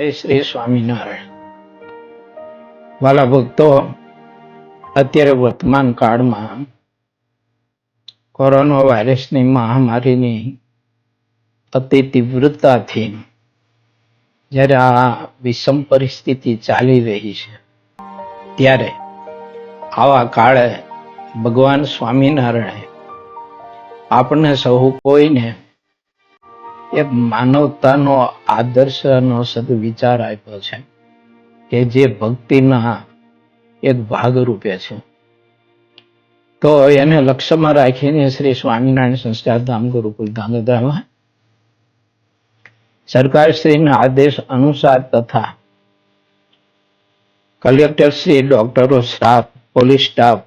શ્રી સ્વામિનારાયણ. વાલા ભક્તો, અત્યારે વર્તમાન કાળમાં કોરોના વાયરસની મહામારીની અતિ તીવ્રતાથી જ્યારે આ વિષમ પરિસ્થિતિ ચાલી રહી છે, ત્યારે આવા કાળે ભગવાન સ્વામિનારાયણે આપણને સહુ કોઈને એક માનવતાનો આદર્શનો સદવિચાર આપ્યો છે કે જે ભક્તિના એક ભાગ રૂપે છે. તો એને લક્ષ્યમાં રાખીને શ્રી સ્વામિનારાયણ સંસ્કાર ધામ ગુરુકુલ ધાંગધ્રામાં સરકારશ્રીના આદેશ અનુસાર તથા કલેક્ટર શ્રી ડોક્ટરો, સ્ટાફ, પોલીસ સ્ટાફ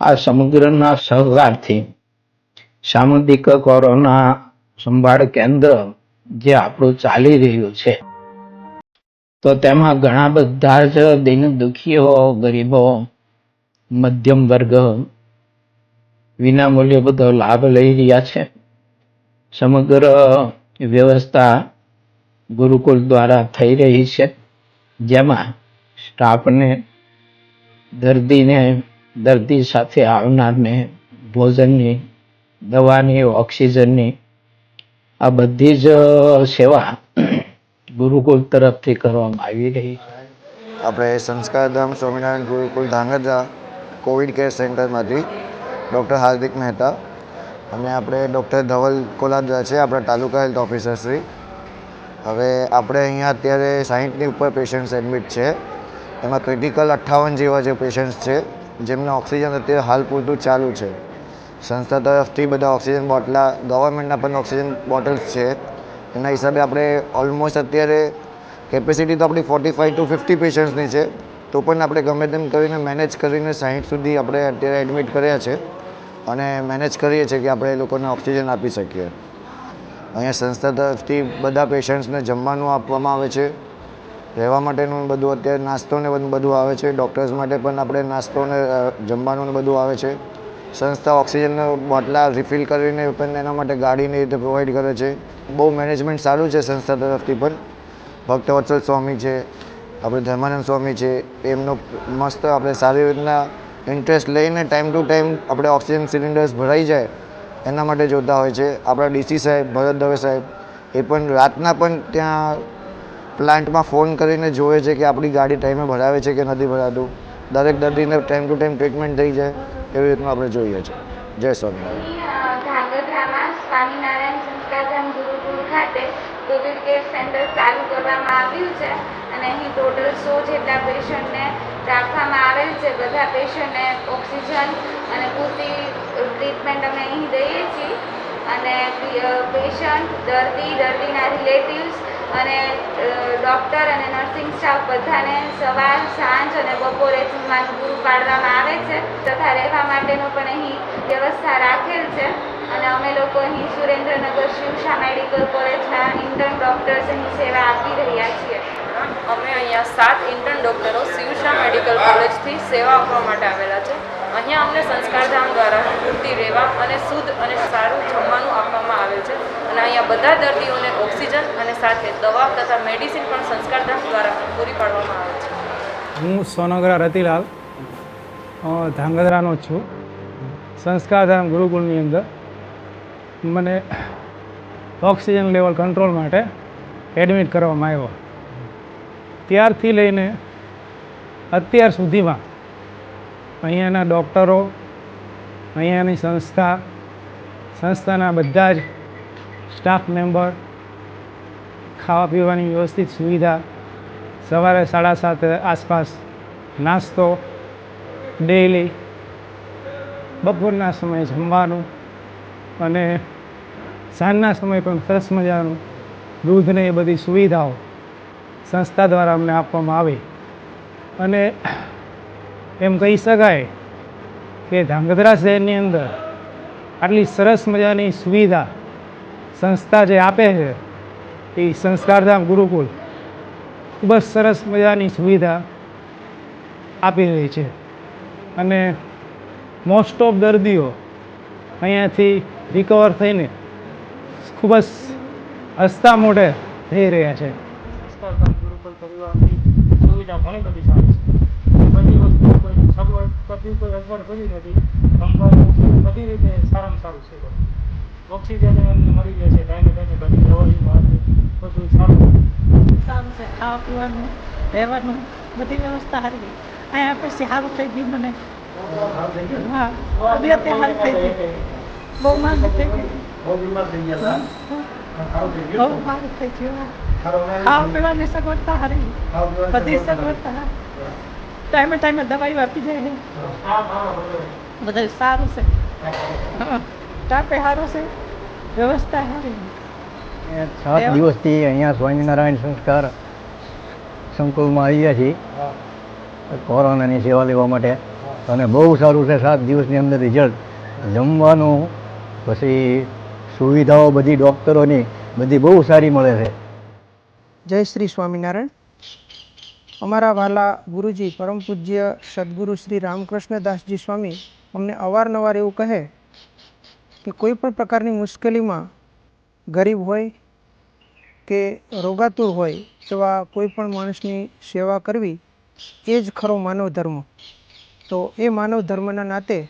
આ સમગ્રના સહકારથી સામુદિક કોરોના સંભાળ કેન્દ્ર જે આપણું ચાલી રહ્યું છે. તો તેમાં ઘણા બધા જ દિન દુખીઓ, ગરીબો, મધ્યમ વર્ગ વિનામૂલ્યે બધો લાભ લઈ રહ્યા છે. સમગ્ર વ્યવસ્થા ગુરુકુલ દ્વારા થઈ રહી છે. જેમાં સ્ટાફને દર્દીને, દર્દી સાથે આવનારને ભોજનની, દવાની, ઓક્સિજનની આ બધી જ સેવા ગુરુકુલ તરફથી કરવામાં આવી રહી આપણે સંસ્કારધામ સ્વામિનારાયણ ગુરુકુલ ધાંગધ્રા કોવિડ કેર સેન્ટરમાંથી ડૉક્ટર હાર્દિક મહેતા અને આપણે ડૉક્ટર ધવલ કોલાદરા છે, આપણા તાલુકા હેલ્થ ઓફિસર શ્રી. હવે આપણે અહીંયા અત્યારે સાહીઠની ઉપર પેશન્ટ્સ એડમિટ છે. એમાં ક્રિટિકલ અઠ્ઠાવન જેવા જે પેશન્ટ્સ છે, જેમને ઓક્સિજન અત્યારે હાલ પૂરતું ચાલુ છે. સંસ્થા તરફથી બધા ઓક્સિજન બોટલા ગવર્મેન્ટના પણ ઓક્સિજન બોટલ્સ છે. એના હિસાબે આપણે ઓલમોસ્ટ અત્યારે કેપેસિટી તો આપણી ફોર્ટી ફાઈવ ટુ ફિફ્ટી પેશન્ટ્સની છે. તો પણ આપણે ગમે તેમ કરીને મેનેજ કરીને સાહીઠ સુધી આપણે અત્યારે એડમિટ કર્યા છે અને મેનેજ કરીએ છીએ કે આપણે એ લોકોને ઓક્સિજન આપી શકીએ. અહીંયા સંસ્થા તરફથી બધા પેશન્ટ્સને જમવાનું આપવામાં આવે છે. રહેવા માટેનું બધું અત્યારે નાસ્તો ને બધું આવે છે. ડૉક્ટર્સ માટે પણ આપણે નાસ્તો ને જમવાનું ને બધું આવે છે. સંસ્થા ઓક્સિજનનો બોટલા રિફિલ કરીને પણ એના માટે ગાડીને રીતે પ્રોવાઈડ કરે છે. બહુ મેનેજમેન્ટ સારું છે સંસ્થા તરફથી પણ. ભક્તવત્સલ સ્વામી છે, આપણે ધર્માનંદ સ્વામી છે, એમનો મસ્ત આપણે સારી રીતના ઇન્ટરેસ્ટ લઈને ટાઈમ ટુ ટાઈમ આપણે ઓક્સિજન સિલિન્ડર્સ ભરાઈ જાય, એના માટે જોતા હોય છે. આપણા ડીસી સાહેબ, ભરત દવે સાહેબ, એ પણ રાતના પણ ત્યાં પ્લાન્ટમાં ફોન કરીને જોવે છે કે આપણી ગાડી ટાઈમે ભરાવે છે કે નથી ભરાતું. દરેક દર્દીને ટાઈમ ટુ ટાઈમ ટ્રીટમેન્ટ થઈ જાય. એવી રીતનું આપણે જોઈએ છીએ જય સ્વામિનારાયણ. સ્વામિનારાયણ સંસ્કારધામ ખાતે કોવિડ કેર સેન્ટર ચાલુ કરવામાં આવ્યું છે અને અહીં ટોટલ સો જેટલા પેશન્ટને રાખવામાં આવેલ છે. બધા પેશન્ટને ઓક્સિજન અને પૂરતી ટ્રીટમેન્ટ અમે અહીં દઈએ છીએ. અને પેશન્ટ દર્દી, દર્દીના રિલેટિવ્સ અને ડૉક્ટર અને નર્સિંગ સ્ટાફ બધાને સવાર, સાંજ અને બપોરે જમવાનું પૂરું પાડવામાં આવે છે. તથા રહેવા માટેનો પણ અહીં વ્યવસ્થા રાખેલ છે. અને અમે લોકો અહીં સુરેન્દ્રનગર શિવશા મેડિકલ કોલેજના ઇન્ટર્ન ડૉક્ટર્સ અહીં સેવા આપી રહ્યા છીએ. અમે અહીંયા સાત ઇન્ટર્ન ડૉક્ટરો શિવશા મેડિકલ કોલેજથી સેવા આપવા માટે આવેલા છે. અહીંયા અમને સંસ્કારધામ દ્વારા પૂરતી રહેવા અને શુદ્ધ અને સારું જમવાનું આપવામાં આવે છે. અને અહીંયા બધા દર્દીઓને ઓક્સિજન અને સાથે દવા તથા મેડિસિન પણ સંસ્કારધામ દ્વારા પૂરી પાડવામાં આવે છે. હું સોનગરા રતિલાલ ધાંગધ્રાનો છું. સંસ્કારધામ ગુરુકુળની અંદર મને ઓક્સિજન લેવલ કંટ્રોલ માટે એડમિટ કરવામાં આવ્યો. ત્યારથી લઈને અત્યાર સુધીમાં અહીંયાના ડૉક્ટરો, અહીંયાની સંસ્થા, સંસ્થાના બધા જ સ્ટાફ મેમ્બર ખાવા પીવાની વ્યવસ્થિત સુવિધા, સવારે સાડા સાત આસપાસ નાસ્તો ડેઈલી બપોરના સમયે જમવાનું અને સાંજના સમયે પણ સરસ મજાનું દૂધને એ બધી સુવિધાઓ સંસ્થા દ્વારા અમને આપવામાં આવે. અને એમ કહી શકાય કે ધાંગધ્રા શહેરની અંદર આટલી સરસ મજાની સુવિધા સંસ્થા જે આપે છે એ સંસ્કારધામ ગુરુકુળ ખૂબ જ સરસ મજાની સુવિધા આપી રહી છે. અને મોસ્ટ ઓફ દર્દીઓ અહીંયાથી રિકવર થઈને ખૂબ જ હસતા મોઢે થઈ રહ્યા છે. સંસ્કારધામ ગુરુકુલ પરિવારની સુવિધા ઘણી બધી સારી છે. બધી વસ્તુ કોઈ સગવડ, કદી કોઈ અગવડ કરી નથી. રીતે સારામાં સારું છે. ઓક્સિજન એમને મળી રહે છે ટાઈમે ટાઈમે બધી દવાઈ માલ બધું સારું. સારું છે ખાવા પીવાનું રહેવાનું બધી વ્યવસ્થા સારી અહીંયા પછી સારું થઈ ગયું મને. હા તબિયત એ સારી થઈ ગઈ બહુ માંગ થઈ ગઈ. હા. બહુ સારું થઈ ગયું ખાવા પીવાની? સગવડતા સારી. બધી સગવડતા ટાઈમે ટાઈમે દવાઈ આપી જાય. છે બધું સારું છે. હા. સ્ટાફે સારું છે વ્યવસ્થા સારી સાત દિવસથી અહીંયા સ્વામિનારાયણ સંસ્કાર સંકુલમાં આવ્યા છીએ. કોરોનાની સેવા લેવા માટે. અને બહુ સારું છે સાત દિવસની અંદર રિઝલ્ટ જમવાનું પછી સુવિધાઓ બધી ડૉક્ટરોની બધી બહુ સારી મળે છે. જય શ્રી સ્વામિનારાયણ. અમારા વાલા ગુરુજી પરમ પૂજ્ય સદગુરુ શ્રી રામકૃષ્ણદાસજી સ્વામી અમને અવારનવાર એવું કહે કે કોઈ પણ પ્રકારની મુશ્કેલીમાં ગરીબ હોય કે રોગાતુર હોય તેવા કોઈ પણ માણસની સેવા કરવી એ જ ખરો માનવ ધર્મ. તો એ માનવ ધર્મના નાતે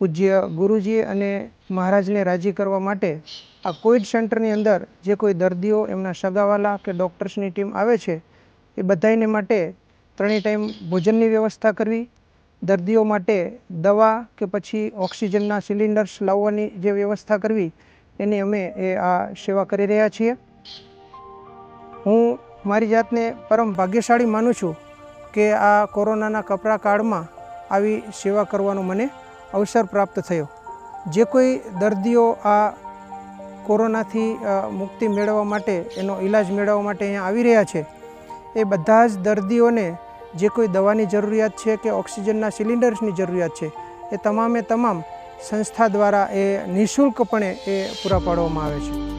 પૂજ્ય ગુરુજી અને મહારાજને રાજી કરવા માટે આ કોવિડ સેન્ટરની અંદર જે કોઈ દર્દીઓ એમના સગાવાલા કે ડૉક્ટર્સની ટીમ આવે છે એ બધાને માટે ત્રણેય ટાઈમ ભોજનની વ્યવસ્થા કરવી દર્દીઓ માટે દવા કે પછી ઓક્સિજનના સિલિન્ડર્સ લાવવાની જે વ્યવસ્થા કરવી, એની અમે એ આ સેવા કરી રહ્યા છીએ. હું મારી જાતને પરમ ભાગ્યશાળી માનું છું કે આ કોરોનાના કપરા કાળમાં આવી સેવા કરવાનો મને અવસર પ્રાપ્ત થયો. જે કોઈ દર્દીઓ આ કોરોનાથી મુક્તિ મેળવવા માટે, એનો ઈલાજ મેળવવા માટે અહીંયા આવી રહ્યા છે, એ બધા જ દર્દીઓને જે કોઈ દવાની જરૂરિયાત છે કે ઓક્સિજનના સિલિન્ડર્સની જરૂરિયાત છે, એ તમામે તમામ સંસ્થા દ્વારા એ નિઃશુલ્કપણે એ પૂરા પાડવામાં આવે છે.